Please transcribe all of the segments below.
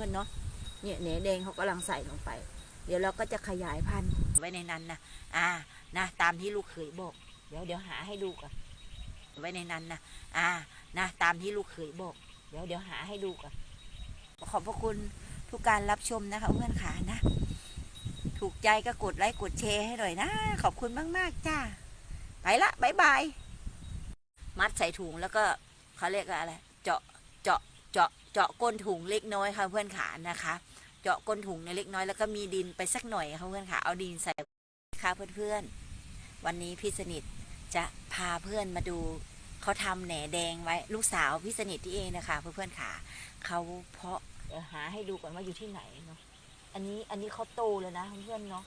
พื่อนเนาะเนี่ยแหนแดงเขากำลังใส่ลงไป เดี๋ยวเราก็จะขยายพันธุ์ไว้ในนั้นนะอ่านะตามที่ลูกเขยบอก เดี๋ยวเดี๋ยวหาให้ดูก่อนไว้ในนั้นนะอ่านะตามที่ลูกเขยบอก เดี๋ยวเดี๋ยวหาให้ดูก่อนขอบพระคุณทุกการรับชมนะคะเพื่อนขานะ ถูกใจก็กดไลค์กดแชร์ให้หน่อยนะ ขอบคุณมากๆจ้าไปละบายบาย มัดใส่ถุงแล้วก็เขาเรียกว่าอะไร เจาะ เจาะ เจาะ เจาะก้นถุงเล็กน้อยค่ะเพื่อนขานะคะ เจาะก้นถุงในเล็กน้อยแล้วก็มีดินไปสักหน่อยค่ะเพื่อนขาเอาดินใส่ค่ะเพื่อนๆ วันนี้พี่สนิทจะพาเพื่อนมาดูเขาทำแหนแดงไว้ลูกสาวพี่สนิทที่เองนะคะ เพื่อนๆขาเขาเพาะเดี๋ยวหาให้ดูก่อนว่าอยู่ที่ไหนเนาะอันนี้อันนี้เขาโตแล้วนะเพื่อนๆเนาะ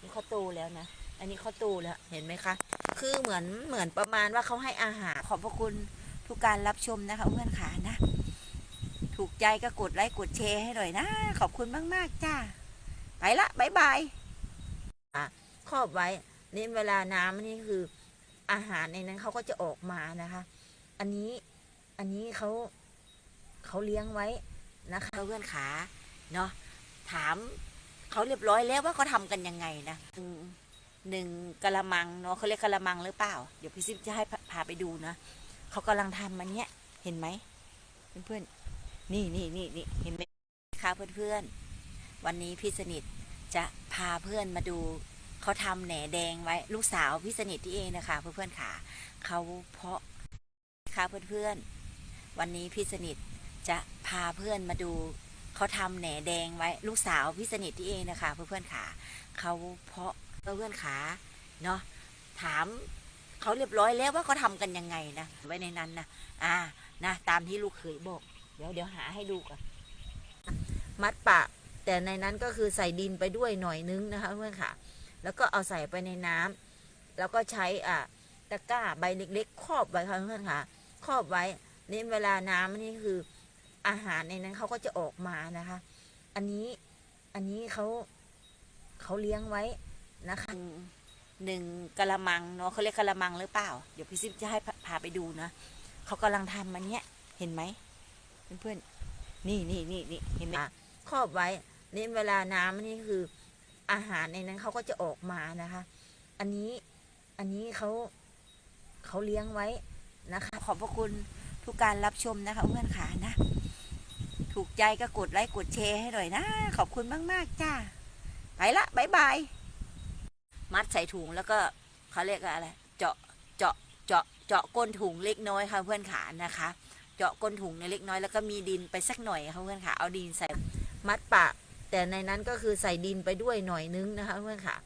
นี่เขาโตแล้วนะอันนี้เขาโตแล้วเห็นไหมคะ คือเหมือนเหมือนประมาณว่าเขาให้อาหารขอบพระคุณทุกการรับชมนะคะเพื่อนขานะ ถูกใจก็กดไลค์กดแชร์ให้หน่อยนะ ขอบคุณมาก ๆ จ้า ไปละบายบายครอบไว้ นี่เวลาน้ำนี่คืออาหารในนั้นเขาก็จะออกมานะคะ อันนี้อันนี้เขาเขาเลี้ยงไว้นะคะเพื่อนขาเนาะถามเขาเรียบร้อยแล้วว่าเขาทำกันยังไงนะหนึ่งกะละมังเนาะเขาเรียกกะละมังหรือเปล่า เดี๋ยวพี่ซิมจะให้พาไปดูนะเขากำลังทำมันเนี้ยเห็นไหมเพื่อนๆ นี่นี่นี่นี่เห็นไหมคะเพื่อนๆ วันนี้พี่สนิทจะพาเพื่อนมาดูเขาทำแหนแดงไว้ลูกสาวพี่สนิทที่เองนะคะเพื่อนๆค่ะเขาเพาะค่ะเพื่อนๆ วันนี้พี่สนิทจะพาเพื่อนมาดูเขาทำแหนแดงไว้ลูกสาวพี่สนิทที่เองนะคะเพื่อนๆค่ะเขาเพาะเพื่อนขาเนาะถามเขาเรียบร้อยแล้วว่าเขาทำกันยังไงนะไว้ในนั้นนะอ่านะตามที่ลูกเขยบอก เดี๋ยวเดี๋ยวหาให้ดูก่อนมัดปะแต่ในนั้นก็คือใส่ดินไปด้วยหน่อยนึงนะคะเพื่อนค่ะ แล้วก็เอาใส่ไปในน้ำแล้วก็ใช้อ่าตะกร้าใบเล็กๆ ครอบไว้ค่ะเพื่อนค่ะ ครอบไว้นี่เวลาน้ำนี่คืออาหารในนั้นเขาก็จะออกมานะคะ อันนี้อันนี้เขาเขาเลี้ยงไว้นะคะหนึ่งกะละมังเนาะเขาเรียกกะละมังหรือเปล่า เดี๋ยวพี่ซิมจะให้พาพาไปดูนะเขากำลังทำมันเนี้ยเห็นไหม เพื่อนๆนี่นี่นี่นี่เห็นไหมครอบไว้นี่เวลาน้ำนี่คืออาหารในนั้นเขาก็จะออกมานะคะ อันนี้อันนี้เขาเขาเลี้ยงไว้นะคะ ขอบพระคุณทุกการรับชมนะคะเพื่อนขานะ ถูกใจก็กดไลค์กดแชร์ให้หน่อยนะ ขอบคุณมากๆจ้าไปละบายบายมัดใส่ถุงแล้วก็เขาเรียกอะไร เจาะเจาะเจาะเจาะก้นถุงเล็กน้อยค่ะเพื่อนขานะคะ เจาะก้นถุงในเล็กน้อยแล้วก็มีดินไปสักหน่อยค่ะเพื่อนขาเอาดินใส่มัดปะแต่ในนั้นก็คือใส่ดินไปด้วยหน่อยนึงนะคะเพื่อนค่ะ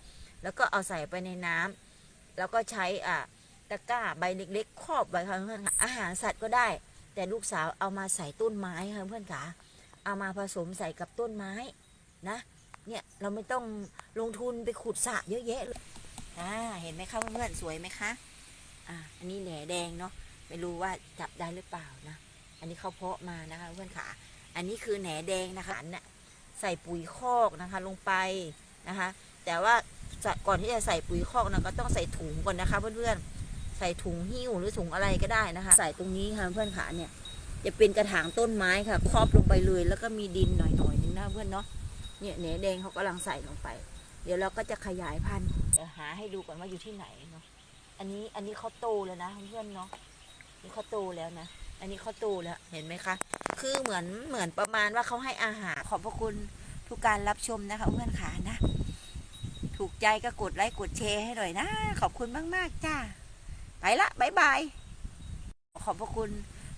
แล้วก็เอาใส่ไปในน้ำแล้วก็ใช้อ่าตะกร้าใบเล็กๆครอบไว้ค่ะเพื่อนค่ะอาหารสัตว์ก็ได้ แต่ลูกสาวเอามาใส่ต้นไม้ค่ะเพื่อนขาเอามาผสมใส่กับต้นไม้นะเนี่ยเราไม่ต้องลงทุนไปขุดสระเยอะแยะเลยอ่าเห็นไหมคะเพื่อนๆสวยไหมคะอ่าอันนี้แหนแดงเนาะ ไม่รู้ว่าจับได้หรือเปล่านะ อันนี้เขาเพาะมานะคะเพื่อนขาอันนี้คือแหนแดงนะคะอันน่ะใส่ปุ๋ยคอกนะคะลงไปนะคะ แต่ว่าก่อนที่จะใส่ปุ๋ยคอกนะก็ต้องใส่ถุงก่อนนะคะเพื่อนๆ ใส่ถุงหิ้วหรือถุงอะไรก็ได้นะคะ ใส่ตรงนี้ค่ะเพื่อนขาเนี่ยจะเป็นกระถางต้นไม้ค่ะ ครอบลงไปเลยแล้วก็มีดินหน่อยๆนึงนะเพื่อนเนาะเนี่ยแหนแดงเขากำลังใส่ลงไป เดี๋ยวเราก็จะขยายพันธุ์เดี๋ยวหาให้ดูก่อนว่าอยู่ที่ไหนเนาะอันนี้อันนี้เขาโตแล้วนะเพื่อนเนาะ นี่เขาโตแล้วนะ อันนี้เขาโตแล้ว เห็นไหมคะ คือเหมือนเหมือนประมาณว่าเขาให้อาหาร ขอบพระคุณทุกการรับชมนะคะเพื่อนขานะ ถูกใจก็กดไลค์กดแชร์ให้หน่อยนะ ขอบคุณมากๆจ้า ไปละบายบาย ขอบพระคุณ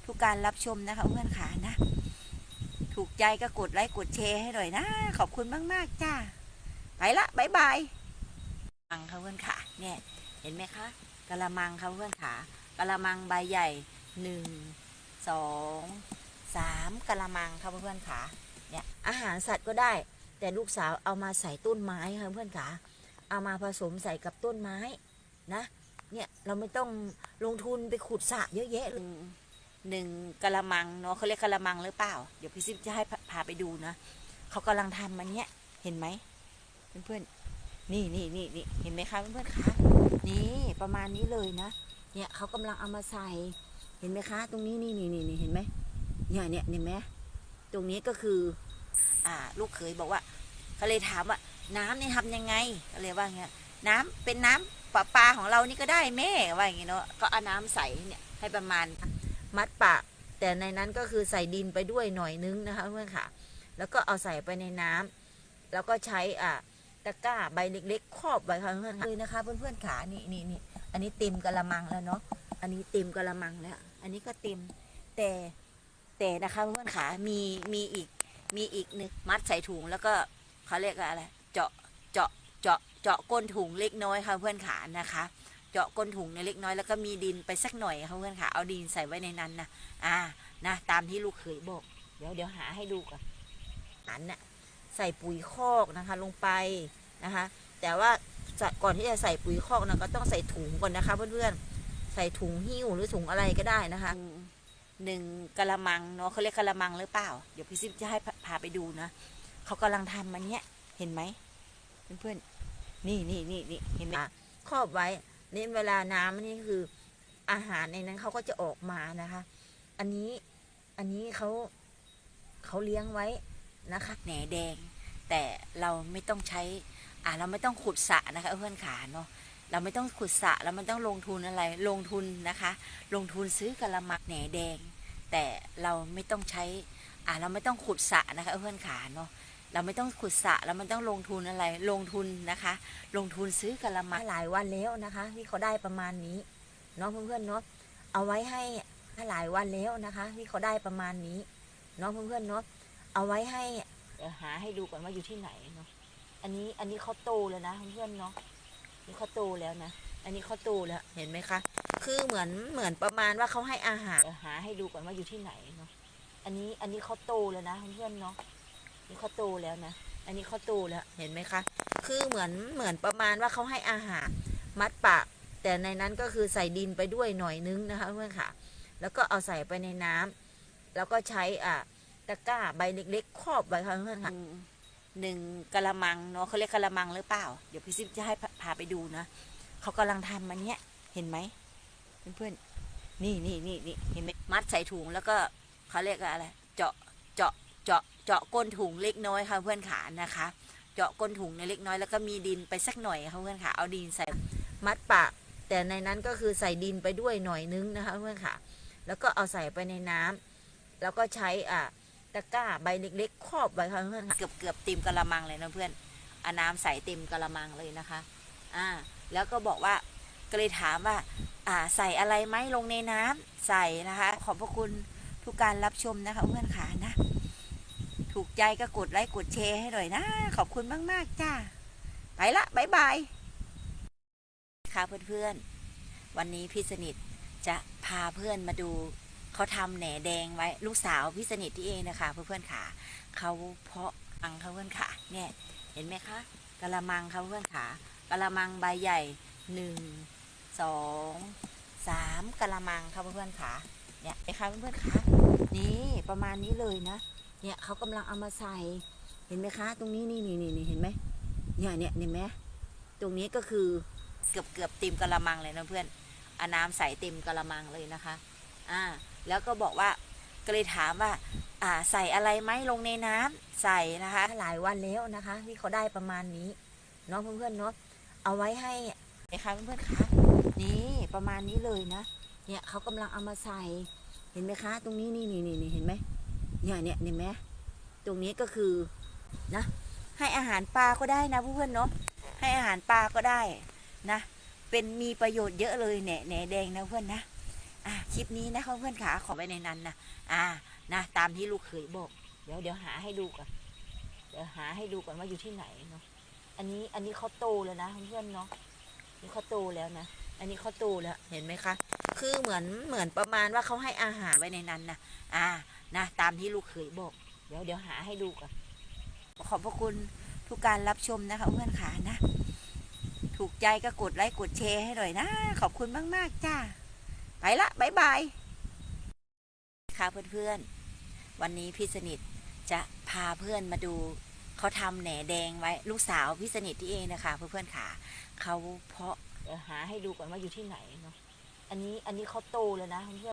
ทุกการรับชมนะคะเพื่อนขานะ ถูกใจก็กดไลค์กดแชร์ให้หน่อยนะ ขอบคุณมากๆจ้า ไปละบายบายมังค่ะเพื่อนขาเนี่ย เห็นไหมคะกะละมังค่ะเพื่อนขา กะละมังใบใหญ่หนึ่งสองสามกะละมังค่ะเพื่อนขาเนี่ยอาหารสัตว์ก็ได้ แต่ลูกสาวเอามาใส่ต้นไม้ค่ะเพื่อนขาเอามาผสมใส่กับต้นไม้นะเนี่ยเราไม่ต้องลงทุนไปขุดสระเยอะแยะเลยหนึ่งกะละมังเนาะเขาเรียกกะละมังหรือเปล่า เดี๋ยวพี่ซิมจะให้พาไปดูนะเขากำลังทำมันเนี้ยเห็นไหมเพื่อนๆนี่นี่นี่นี่เห็นไหมคะเพื่อนๆคะนี่ประมาณนี้เลยนะ เนี่ยเขากำลังเอามาใส่ เห็นไหมคะ ตรงนี้นี่นี่นี่เห็นไหมเนี่ยเนี่ยเห็นไหมตรงนี้ก็คือ อ่า ลูกเขยบอกว่าก็เลยถามว่า น้ำนี่ทำยังไงก็เลยว่าเงี้ยน้ำเป็นน้ำประปาของเรานี่ก็ได้แม่ว่าอย่างงี้เนาะก็เอาน้ำใส่เนี่ยให้ประมาณมัดปากแต่ในนั้นก็คือใส่ดินไปด้วยหน่อยนึงนะคะเพื่อนค่ะ แล้วก็เอาใส่ไปในน้ำแล้วก็ใช้อ่าตะกร้าใบเล็กๆครอบไว้ค่ะเพื่อนๆเลยนะคะเพื่อนๆขานี่นี่นี่ อันนี้เต็มกระมังแล้วเนาะ อันนี้เต็มกระมังแล้ว อันนี้ก็เต็ม แต่แต่นะคะเพื่อนขามีมีอีกมีอีกหนึ่งมัดใส่ถุงแล้วก็เขาเรียกว่าอะไร เจาะเจาะเจาะเจาะก้นถุงเล็กน้อยค่ะเพื่อนขานะคะ เจาะก้นถุงในเล็กน้อยแล้วก็มีดินไปสักหน่อยค่ะเพื่อนค่ะเอาดินใส่ไว้ในนั้นนะอ่านะตามที่ลูกเขยบอก เดี๋ยวเดี๋ยวหาให้ดูก่อนอันน่ะใส่ปุ๋ยคอกนะคะลงไปนะคะ แต่ว่า ก่อนที่จะใส่ปุ๋ยคอกนะก็ต้องใส่ถุงก่อนนะคะเพื่อนๆ ใส่ถุงหิ้วหรือถุงอะไรก็ได้นะคะหนึ่งกะละมังเนาะเขาเรียกกะละมังหรือเปล่า เดี๋ยวพี่ซิมจะให้พาพาไปดูนะเขากำลังทำมันเนี้ยเห็นไหมเพื่อนๆนี่นี่นี่นี่เห็นไหมครอบไว้นี่เวลาน้ำนี่คืออาหารในนั้นเขาก็จะออกมานะคะ อันนี้อันนี้เขาเขาเลี้ยงไว้นะคะแหนแดง แต่เราไม่ต้องใช้ อ่าเราไม่ต้องขุดสะนะคะเพื่อนขาเนาะเราไม่ต้องขุดสะเราไม่ต้องลงทุนอะไรลงทุนนะคะ ลงทุนซื้อกะละมักแหนแดง แต่เราไม่ต้องใช้อ่าเราไม่ต้องขุดสะนะคะเพื่อนขาเนาะเราไม่ต้องขุดสะเราไม่ต้องลงทุนอะไรลงทุนนะคะ ลงทุนซื้อกะละมักหลายวันแล้วนะคะที่เขาได้ประมาณนี้เนาะเพื่อนๆเนาะเอาไว้ให้หลายวันแล้วนะคะที่เขาได้ประมาณนี้เนาะเพื่อนๆเนาะเอาไว้ให้เดี๋ยวหาให้ดูก่อนว่าอยู่ที่ไหนเนาะ อันนี้อันนี้เขาโตแล้วนะเพื่อนเนาะนี่เขาโตแล้วนะ อันนี้เขาโตแล้วเห็นไหมคะ คือเหมือนเหมือนประมาณว่าเขาให้อาหารหาให้ดูก่อนว่าอยู่ที่ไหนเนาะอันนี้อันนี้เขาโตแล้วนะเพื่อนเนาะนี่เขาโตแล้วนะ อันนี้เขาโตแล้วเห็นไหมคะ คือเหมือนเหมือนประมาณว่าเขาให้อาหารมัดปากแต่ในนั้นก็คือใส่ดินไปด้วยหน่อยนึงนะคะเพื่อนค่ะ แล้วก็เอาใส่ไปในน้ำแล้วก็ใช้อ่าตะกร้าใบเล็กๆครอบไว้ค่ะเพื่อนค่ะ หนึ่งกะละมังเนาะเขาเรียกกะละมังหรือเปล่า เดี๋ยวพี่ซิมจะให้พาไปดูนะเขากำลังทำมันเนี้ยเห็นไหมเพื่อนๆนี่นี่นี่นี่เห็นไหมมัดใส่ถุงแล้วก็เขาเรียกอะไร เจาะเจาะเจาะเจาะก้นถุงเล็กน้อยค่ะเพื่อนขานะคะ เจาะก้นถุงในเล็กน้อยแล้วก็มีดินไปสักหน่อยค่ะเพื่อนค่ะเอาดินใส่มัดปากแต่ในนั้นก็คือใส่ดินไปด้วยหน่อยนึงนะคะเพื่อนค่ะแล้วก็เอาใส่ไปในน้ำแล้วก็ใช้อ่า ตะกร้าใบเล็กๆครอบไว้ค่ะเพื่อนค่ะเกือบเกือบเต็มกะละมังเลยนะเพื่อนอาน้ำใส่เต็มกะละมังเลยนะคะ อ่า แล้วก็บอกว่าก็เลยถามว่า อ่า ใส่อะไรไหมลงในน้ำใส่นะคะ ขอบพระคุณทุกการรับชมนะคะเพื่อนขานะ ถูกใจก็กดไลค์กดแชร์ให้หน่อยนะ ขอบคุณมากๆจ้า ไปละบายบายค่ะเพื่อนๆ วันนี้พี่สนิทจะพาเพื่อนมาดู เขาทำแหนแดงไว้ลูกสาวพี่สนิทที่เองนะคะ เพื่อนๆขาเขาเพาะอังเขาเพื่อนขาเนี่ยเห็นไหมคะกะละมังเขาเพื่อนขากะละมังใบใหญ่หนึ่งสองสามกะละมังค่ะเพื่อนๆขาเนี่ยไอ้ค่ะเพื่อนๆขานี่ประมาณนี้เลยนะ เนี่ยเขากำลังเอามาใส่เห็นไหมคะ ตรงนี้นี่นี่นี่เห็นไหมเนี่ยเนี่ยเห็นไหมตรงนี้ก็คือเกือบเกือบเต็มกะละมังเลยนะเพื่อนเอาน้ำใส่เต็มกะละมังเลยนะคะ อ่า แล้วก็บอกว่าก็เลยถามว่าอ่าใส่อะไรไหมลงในน้ำใส่นะคะหลายวันแล้วนะคะที่เขาได้ประมาณนี้เนาะเพื่อนๆเนาะเอาไว้ให้นะคะเพื่อนๆคะนี่ประมาณนี้เลยนะเนี่ยเขากำลังเอามาใส่เห็นไหมคะ ตรงนี้นี่นี่นี่เห็นไหมเนี่ยเนี่ยเห็นไหมตรงนี้ก็คือนะให้อาหารปลาก็ได้นะเพื่อนๆเนาะให้อาหารปลาก็ได้นะเป็นมีประโยชน์เยอะเลยแหนแหนแดงนะเพื่อนนะ อะคลิปนี้นะคะเพื่อนขาขอไว้ในนั้นนะอ่านะตามที่ลูกเขยบอก เดี๋ยวเดี๋ยวหาให้ดูก่อนเดี๋ยวหาให้ดูก่อนว่าอยู่ที่ไหนเนาะอันนี้อันนี้เขาโตแล้วนะเพื่อนเนาะนี่เขาโตแล้วนะอันนี้เขาโตแล้วเห็นไหมคะ คือเหมือนเหมือนประมาณว่าเขาให้อาหารไว้ในนั้นนะอ่านะตามที่ลูกเขยบอก เดี๋ยวเดี๋ยวหาให้ดูก่อนขอบพระคุณทุกการรับชมนะคะเพื่อนขานะ ถูกใจก็กดไลค์กดแชร์ให้หน่อยนะ ขอบคุณมาก ๆ จ้า ไปละบายบายค่ะเพื่อนๆ วันนี้พี่สนิทจะพาเพื่อนมาดูเขาทำแหนแดงไว้ลูกสาวพี่สนิทที่เองนะคะ เพื่อนๆค่ะเขาเพาะหาให้ดูก่อนว่าอยู่ที่ไหนเนาะอันนี้อันนี้เขาโตแล้วนะเพื่อน